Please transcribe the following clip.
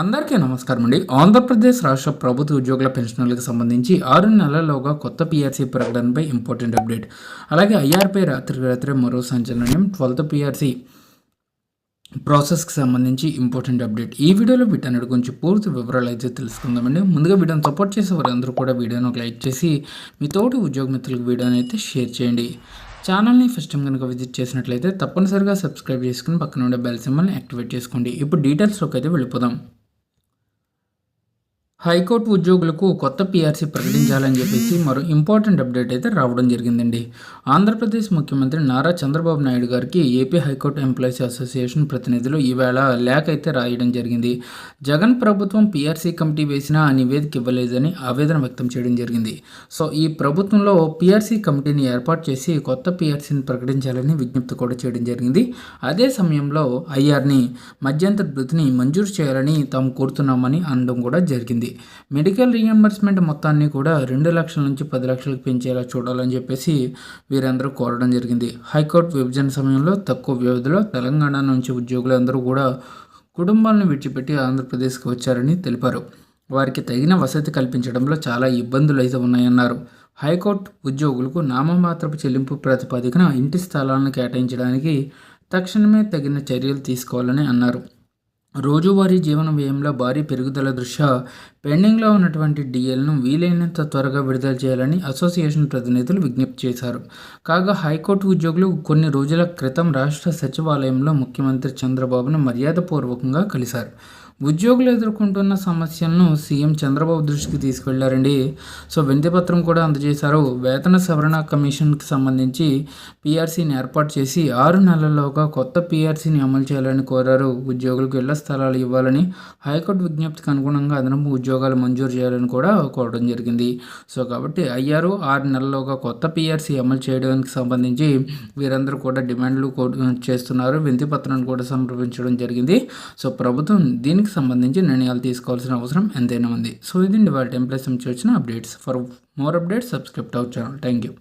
అందరికీ నమస్కారం అండి. ఆంధ్రప్రదేశ్ రాష్ట్ర ప్రభుత్వ ఉద్యోగుల పెన్షనర్లకు సంబంధించి ఆరు నెలల్లోగా కొత్త పీఆర్సీ ప్రకటనపై ఇంపార్టెంట్ అప్డేట్ అలాగే ఐఆర్పై రాత్రి రాత్రి మరో సంచలనం ట్వెల్త్ పీఆర్సీ ప్రాసెస్కి సంబంధించి ఇంపార్టెంట్ అప్డేట్ ఈ వీడియోలో వీటన్నిటి గురించి పూర్తి వివరాలు అయితే తెలుసుకుందామండి. ముందుగా వీడియోని సపోర్ట్ చేసే వారందరూ కూడా వీడియోని ఒక లైక్ చేసి మీ తోటి ఉద్యోగ మిత్రులకు వీడియోని అయితే షేర్ చేయండి. ఛానల్ని ఫస్ట్ టైం కనుక విజిట్ చేసినట్లయితే తప్పనిసరిగా సబ్స్క్రైబ్ చేసుకుని పక్కన ఉండే బెల్ సింబల్ని యాక్టివేట్ చేసుకోండి. ఇప్పుడు డీటెయిల్స్లోకి అయితే వెళ్ళిపోదాం. హైకోర్టు ఉద్యోగులకు కొత్త పీఆర్సీ ప్రకటించాలని చెప్పేసి మరో ఇంపార్టెంట్ అప్డేట్ అయితే రావడం జరిగిందండి. ఆంధ్రప్రదేశ్ ముఖ్యమంత్రి నారా చంద్రబాబు నాయుడు గారికి ఏపీ హైకోర్టు ఎంప్లాయీస్ అసోసియేషన్ ప్రతినిధులు ఈవేళ లేఖ అయితే రాయడం జరిగింది. జగన్ ప్రభుత్వం పీఆర్సీ కమిటీ వేసిన ఆ నివేదిక ఇవ్వలేదని ఆవేదన వ్యక్తం చేయడం జరిగింది. సో ఈ ప్రభుత్వంలో పీఆర్సీ కమిటీని ఏర్పాటు చేసి కొత్త పీఆర్సీని ప్రకటించాలని విజ్ఞప్తి కూడా చేయడం జరిగింది. అదే సమయంలో ఐఆర్ని మధ్యంతర భృతిని మంజూరు చేయాలని తాము కోరుతున్నామని అనడం కూడా జరిగింది. మెడికల్ రీఎంబర్స్మెంట్ మొత్తాన్ని కూడా రెండు లక్షల నుంచి పది లక్షలకు పెంచేలా చూడాలని చెప్పేసి వీరందరూ కోరడం జరిగింది. హైకోర్టు విభజన సమయంలో తక్కువ వ్యవధిలో తెలంగాణ నుంచి ఉద్యోగులందరూ కూడా కుటుంబాలను విడిచిపెట్టి ఆంధ్రప్రదేశ్కి వచ్చారని తెలిపారు. వారికి తగిన వసతి కల్పించడంలో చాలా ఇబ్బందులు అయితే ఉన్నాయన్నారు. హైకోర్టు ఉద్యోగులకు నామమాత్రపు చెల్లింపు ప్రాతిపదికన ఇంటి స్థలాలను కేటాయించడానికి తక్షణమే తగిన చర్యలు తీసుకోవాలని అన్నారు. రోజువారీ జీవన వ్యయంలో భారీ పెరుగుదల దృష్ట్యా పెండింగ్లో ఉన్నటువంటి డిఎల్ను వీలైనంత త్వరగా విడుదల చేయాలని అసోసియేషన్ ప్రతినిధులు విజ్ఞప్తి చేశారు. కాగా హైకోర్టు ఉద్యోగులు కొన్ని రోజుల క్రితం రాష్ట్ర సచివాలయంలో ముఖ్యమంత్రి చంద్రబాబును మర్యాదపూర్వకంగా కలిశారు. ఉద్యోగులు ఎదుర్కొంటున్న సమస్యలను సీఎం చంద్రబాబు దృష్టికి తీసుకెళ్ళారండి. సో వినతిపత్రం కూడా అందజేశారు. వేతన సవరణ కమిషన్కి సంబంధించి పీఆర్సీని ఏర్పాటు చేసి ఆరు నెలల్లోగా కొత్త పీఆర్సీని అమలు చేయాలని కోరారు. ఉద్యోగులకు ఇళ్ళ స్థలాలు ఇవ్వాలని హైకోర్టు విజ్ఞప్తికి అనుగుణంగా అదనపు ఉద్యోగాలు మంజూరు చేయాలని కూడా కోరడం జరిగింది. సో కాబట్టి అయ్యారు. ఆరు నెలల్లోగా కొత్త పీఆర్సీ అమలు చేయడానికి సంబంధించి వీరందరూ కూడా డిమాండ్లు చేస్తున్నారు. వింతపత్రాన్ని కూడా సమర్పించడం జరిగింది. సో ప్రభుత్వం దీనికి సంబంధించి నిర్ణయాలు తీసుకోవాల్సిన అవసరం ఎంతైనా ఉంది. సో ఇది వాళ్ళ టెంప్లెస్ నుంచి వచ్చిన updates. For more updates subscript our channel. Thank you